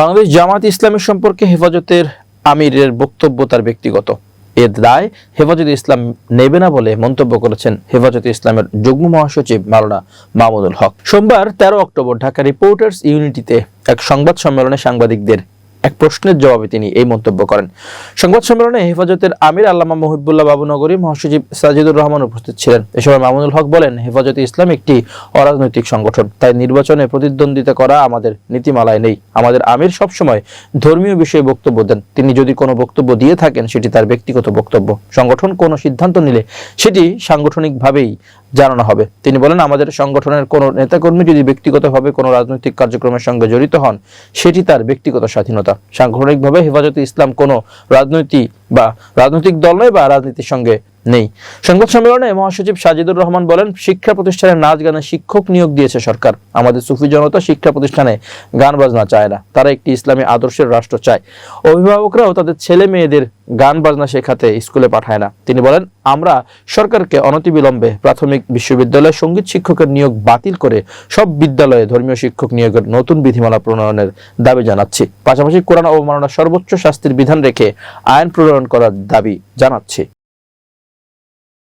বাংলাদেশ জামাত ইসলামের সম্পর্কে হেফাজতের আমিরের বক্তব্য তার ব্যক্তিগত। এর দায় হেফাজতে ইসলাম নেবে না বলে মন্তব্য করেছেন হেফাজতে ইসলামের যুগ্ম মহাসচিব মাওলানা মাহমুদুল হক। সোমবার তেরো অক্টোবর ঢাকা রিপোর্টার্স ইউনিটিতে এক সংবাদ সম্মেলনে সাংবাদিকদের এক প্রশ্নের জবাবে তিনি এই মন্তব্য করেন। সংবাদ সম্মেলনে হেফাজতের আমির আল্লামা মহিবুল্লাহ বাবুনগরী মহাসচিব সাজিদুর রহমান উপস্থিত ছিলেন। এ সময় মামুনুল হক বলেন, হেফাজতে ইসলাম একটি অরাজনৈতিক সংগঠন, তাই নির্বাচনে প্রতিদ্বন্দ্বিতা করা আমাদের নীতিমালায় নেই। আমাদের আমির সবসময় ধর্মীয় বিষয়ে বক্তব্য দেন। তিনি যদি কোনো বক্তব্য দিয়ে থাকেন, সেটি তার ব্যক্তিগত বক্তব্য। সংগঠন কোনো সিদ্ধান্ত নিলে সেটি সাংগঠনিকভাবেই জানানো হবে। তিনি বলেন, আমাদের সংগঠনের কোনো নেতাকর্মী যদি ব্যক্তিগতভাবে কোনো রাজনৈতিক কার্যক্রমের সঙ্গে জড়িত হন, সেটি তার ব্যক্তিগত স্বাধীনতা। সাংগঠনিকভাবে হেফাজতে ইসলাম কোনো রাজনৈতিক বা রাজনৈতিক দল নয় বা রাজনীতির সঙ্গে নেই। সংবাদ সম্মেলনে মহাসচিব সাজিদুর রহমান বলেন, শিক্ষা প্রতিষ্ঠানে নাচ গানে শিক্ষক নিয়োগ দিয়েছে সরকার। আমাদের সুফি জনতা শিক্ষা প্রতিষ্ঠানে গান বাজনা চায় না। তারা একটি ইসলামী আদর্শের রাষ্ট্র চায়। অভিভাবকরাও তাদের ছেলে মেয়েদের গান বাজনা শেখাতে স্কুলে পাঠায় না। তিনি বলেন, আমরা সরকারকে অনতিবিলম্বে প্রাথমিক বিশ্ববিদ্যালয়ে সংগীত শিক্ষকের নিয়োগ বাতিল করে সব বিদ্যালয়ে ধর্মীয় শিক্ষক নিয়োগের নতুন বিধিমালা প্রণয়নের দাবি জানাচ্ছি। পাশাপাশি কোরআন অবমাননা সর্বোচ্চ শাস্তির বিধান রেখে আইন প্রণয়ন করার দাবি জানাচ্ছি।